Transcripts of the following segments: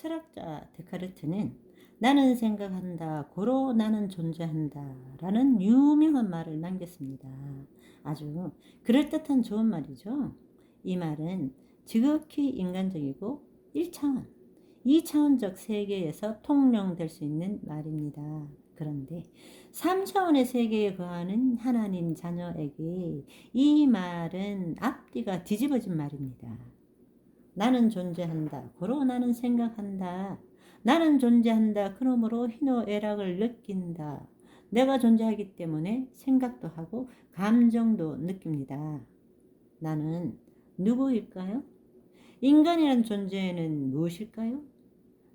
철학자 데카르트는 나는 생각한다, 고로 나는 존재한다 라는 유명한 말을 남겼습니다. 아주 그럴듯한 좋은 말이죠. 이 말은 지극히 인간적이고 1차원, 2차원적 세계에서 통용될 수 있는 말입니다. 그런데 3차원의 세계에 거하는 하나님 자녀에게 이 말은 앞뒤가 뒤집어진 말입니다. 나는 존재한다. 고로 나는 생각한다. 나는 존재한다. 그러므로 희노애락을 느낀다. 내가 존재하기 때문에 생각도 하고 감정도 느낍니다. 나는 누구일까요? 인간이란 존재는 무엇일까요?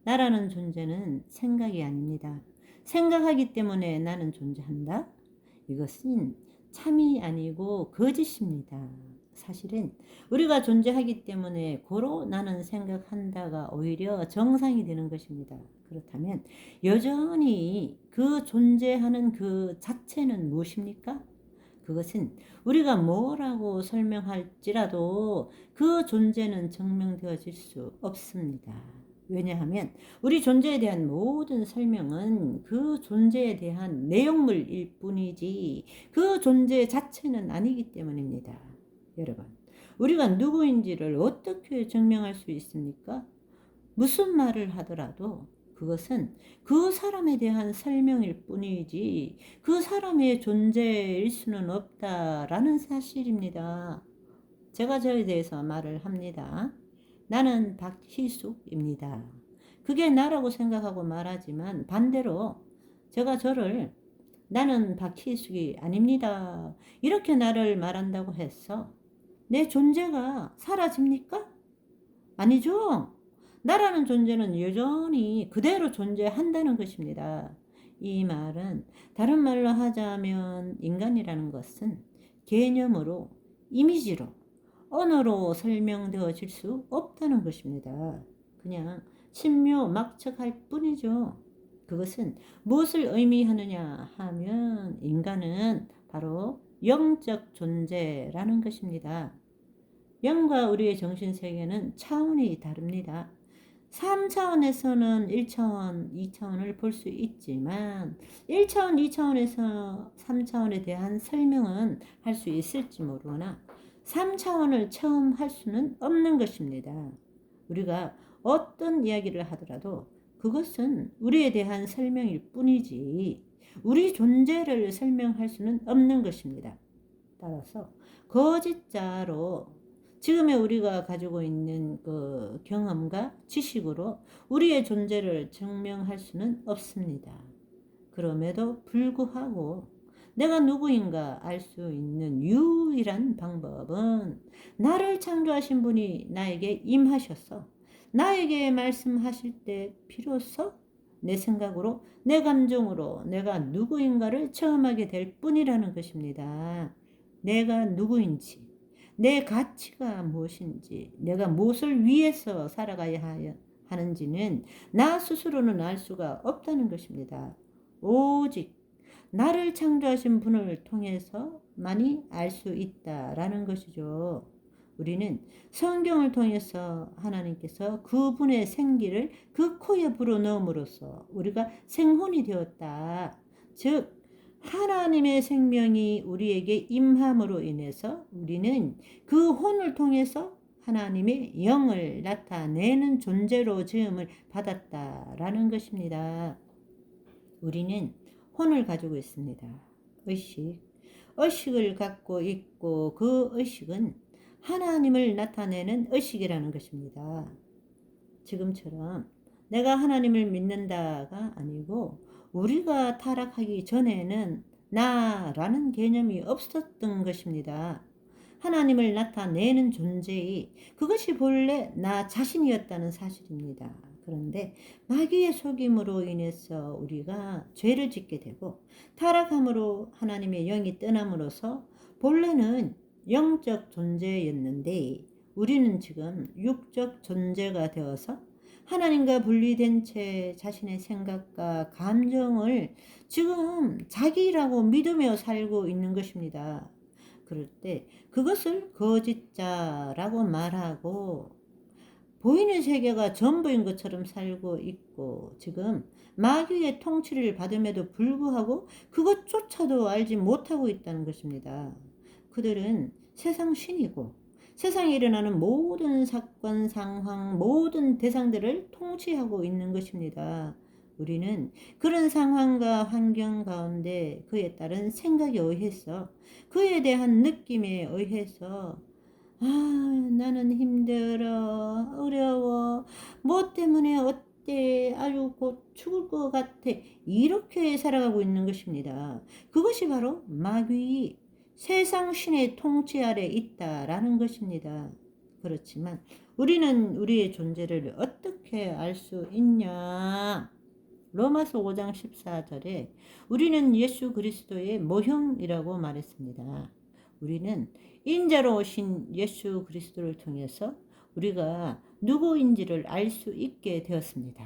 나라는 존재는 생각이 아닙니다. 생각하기 때문에 나는 존재한다? 이것은 참이 아니고 거짓입니다. 사실은 우리가 존재하기 때문에 고로 나는 생각한다가 오히려 정상이 되는 것입니다. 그렇다면 여전히 그 존재하는 그 자체는 무엇입니까? 그것은 우리가 뭐라고 설명할지라도 그 존재는 증명되어질 수 없습니다. 왜냐하면 우리 존재에 대한 모든 설명은 그 존재에 대한 내용물일 뿐이지 그 존재 자체는 아니기 때문입니다. 여러분, 우리가 누구인지를 어떻게 증명할 수 있습니까? 무슨 말을 하더라도 그것은 그 사람에 대한 설명일 뿐이지 그 사람의 존재일 수는 없다라는 사실입니다. 제가 저에 대해서 말을 합니다. 나는 박희숙입니다. 그게 나라고 생각하고 말하지만 반대로 제가 저를 나는 박희숙이 아닙니다. 이렇게 나를 말한다고 해서 내 존재가 사라집니까? 아니죠. 나라는 존재는 여전히 그대로 존재한다는 것입니다. 이 말은 다른 말로 하자면 인간이라는 것은 개념으로 이미지로 언어로 설명되어질 수 없다는 것입니다. 그냥 신묘 막측할 뿐이죠. 그것은 무엇을 의미하느냐 하면 인간은 바로 영적 존재라는 것입니다. 영과 우리의 정신 세계는 차원이 다릅니다. 3차원에서는 1차원, 2차원을 볼 수 있지만 1차원, 2차원에서 3차원에 대한 설명은 할 수 있을지 모르나 3차원을 처음 할 수는 없는 것입니다. 우리가 어떤 이야기를 하더라도 그것은 우리에 대한 설명일 뿐이지 우리 존재를 설명할 수는 없는 것입니다. 따라서 거짓자로 지금의 우리가 가지고 있는 그 경험과 지식으로 우리의 존재를 증명할 수는 없습니다. 그럼에도 불구하고 내가 누구인가 알 수 있는 유일한 방법은 나를 창조하신 분이 나에게 임하셔서 나에게 말씀하실 때 비로소 내 생각으로 내 감정으로 내가 누구인가를 체험하게 될 뿐이라는 것입니다. 내가 누구인지, 내 가치가 무엇인지, 내가 무엇을 위해서 살아가야 하는지는 나 스스로는 알 수가 없다는 것입니다. 오직 나를 창조하신 분을 통해서만이 알 수 있다라는 것이죠. 우리는 성경을 통해서 하나님께서 그분의 생기를 그 코에 불어넣음으로써 우리가 생혼이 되었다. 즉 하나님의 생명이 우리에게 임함으로 인해서 우리는 그 혼을 통해서 하나님의 영을 나타내는 존재로 지음을 받았다라는 것입니다. 우리는 혼을 가지고 있습니다. 의식. 의식을 갖고 있고 그 의식은 하나님을 나타내는 의식이라는 것입니다. 지금처럼 내가 하나님을 믿는다가 아니고 우리가 타락하기 전에는 나라는 개념이 없었던 것입니다. 하나님을 나타내는 존재이 그것이 본래 나 자신이었다는 사실입니다. 그런데 마귀의 속임으로 인해서 우리가 죄를 짓게 되고 타락함으로 하나님의 영이 떠남으로써 본래는 영적 존재였는데 우리는 지금 육적 존재가 되어서 하나님과 분리된 채 자신의 생각과 감정을 지금 자기라고 믿으며 살고 있는 것입니다. 그럴 때 그것을 거짓자라고 말하고 보이는 세계가 전부인 것처럼 살고 있고 지금 마귀의 통치를 받음에도 불구하고 그것조차도 알지 못하고 있다는 것입니다. 그들은 세상 신이고 세상에 일어나는 모든 사건, 상황, 모든 대상들을 통치하고 있는 것입니다. 우리는 그런 상황과 환경 가운데 그에 따른 생각에 의해서 그에 대한 느낌에 의해서 아, 나는 힘들어, 어려워, 뭐 때문에 어때, 아유, 곧 죽을 것 같아. 이렇게 살아가고 있는 것입니다. 그것이 바로 마귀 세상 신의 통치 아래 있다라는 것입니다. 그렇지만 우리는 우리의 존재를 어떻게 알 수 있냐? 로마서 5장 14절에 우리는 예수 그리스도의 모형이라고 말했습니다. 우리는 인자로 오신 예수 그리스도를 통해서 우리가 누구인지를 알 수 있게 되었습니다.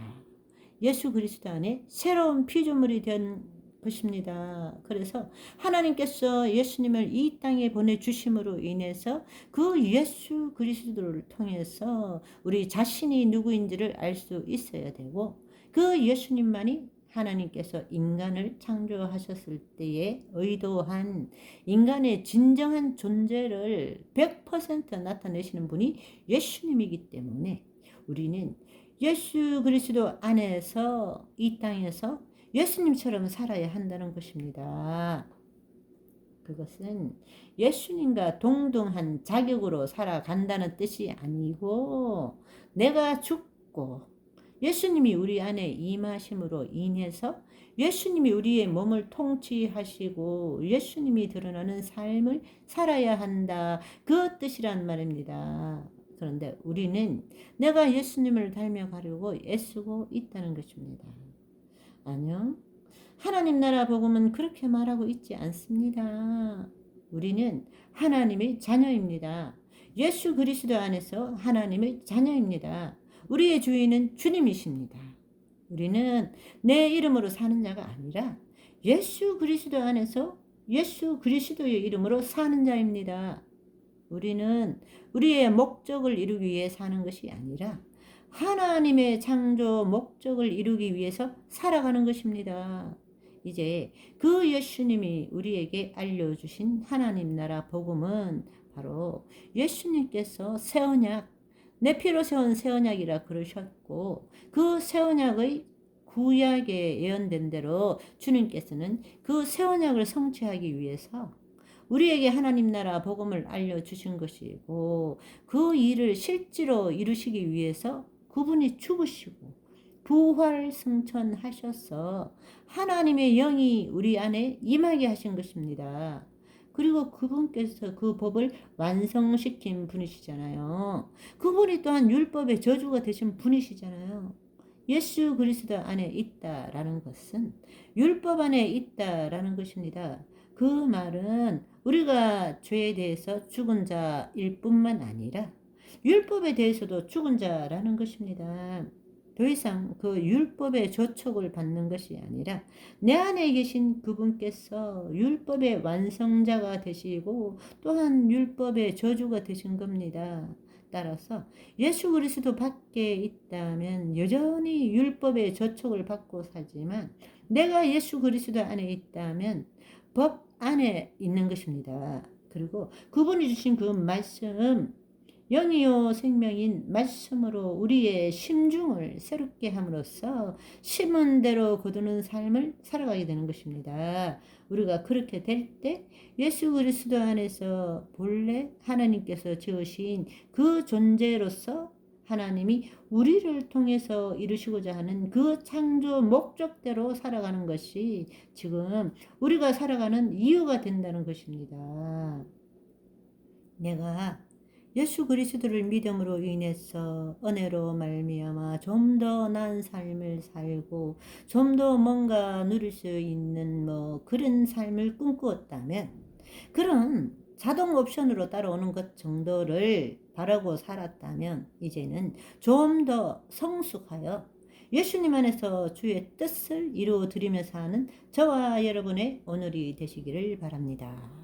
예수 그리스도 안에 새로운 피조물이 된 것입니다. 그래서 하나님께서 예수님을 이 땅에 보내주심으로 인해서 그 예수 그리스도를 통해서 우리 자신이 누구인지를 알 수 있어야 되고 그 예수님만이 하나님께서 인간을 창조하셨을 때에 의도한 인간의 진정한 존재를 100% 나타내시는 분이 예수님이기 때문에 우리는 예수 그리스도 안에서 이 땅에서 예수님처럼 살아야 한다는 것입니다. 그것은 예수님과 동등한 자격으로 살아간다는 뜻이 아니고 내가 죽고 예수님이 우리 안에 임하심으로 인해서 예수님이 우리의 몸을 통치하시고 예수님이 드러나는 삶을 살아야 한다. 그 뜻이란 말입니다. 그런데 우리는 내가 예수님을 닮아가려고 애쓰고 있다는 것입니다. 아니요. 하나님 나라 복음은 그렇게 말하고 있지 않습니다. 우리는 하나님의 자녀입니다. 예수 그리스도 안에서 하나님의 자녀입니다. 우리의 주인은 주님이십니다. 우리는 내 이름으로 사는 자가 아니라 예수 그리스도 안에서 예수 그리스도의 이름으로 사는 자입니다. 우리는 우리의 목적을 이루기 위해 사는 것이 아니라 하나님의 창조 목적을 이루기 위해서 살아가는 것입니다. 이제 그 예수님이 우리에게 알려주신 하나님 나라 복음은 바로 예수님께서 새 언약, 내 피로 세운 새 언약이라 그러셨고 그 새 언약의 구약에 예언된 대로 주님께서는 그 새 언약을 성취하기 위해서 우리에게 하나님 나라 복음을 알려주신 것이고 그 일을 실제로 이루시기 위해서 그분이 죽으시고 부활 승천하셔서 하나님의 영이 우리 안에 임하게 하신 것입니다. 그리고 그분께서 그 법을 완성시킨 분이시잖아요. 그분이 또한 율법의 저주가 되신 분이시잖아요. 예수 그리스도 안에 있다라는 것은 율법 안에 있다라는 것입니다. 그 말은 우리가 죄에 대해서 죽은 자일 뿐만 아니라 율법에 대해서도 죽은 자라는 것입니다. 더 이상 그 율법의 조촉을 받는 것이 아니라 내 안에 계신 그분께서 율법의 완성자가 되시고 또한 율법의 저주가 되신 겁니다. 따라서 예수 그리스도 밖에 있다면 여전히 율법의 저촉을 받고 살지만 내가 예수 그리스도 안에 있다면 법 안에 있는 것입니다. 그리고 그분이 주신 그 말씀 영이요 생명인 말씀으로 우리의 심중을 새롭게 함으로써 심은 대로 거두는 삶을 살아가게 되는 것입니다. 우리가 그렇게 될 때 예수 그리스도 안에서 본래 하나님께서 지으신 그 존재로서 하나님이 우리를 통해서 이루시고자 하는 그 창조 목적대로 살아가는 것이 지금 우리가 살아가는 이유가 된다는 것입니다. 내가 예수 그리스도를 믿음으로 인해서 은혜로 말미암아 좀 더 난 삶을 살고 좀 더 뭔가 누릴 수 있는 뭐 그런 삶을 꿈꾸었다면 그런 자동 옵션으로 따라오는 것 정도를 바라고 살았다면 이제는 좀 더 성숙하여 예수님 안에서 주의 뜻을 이루어 드리며 사는 저와 여러분의 오늘이 되시기를 바랍니다.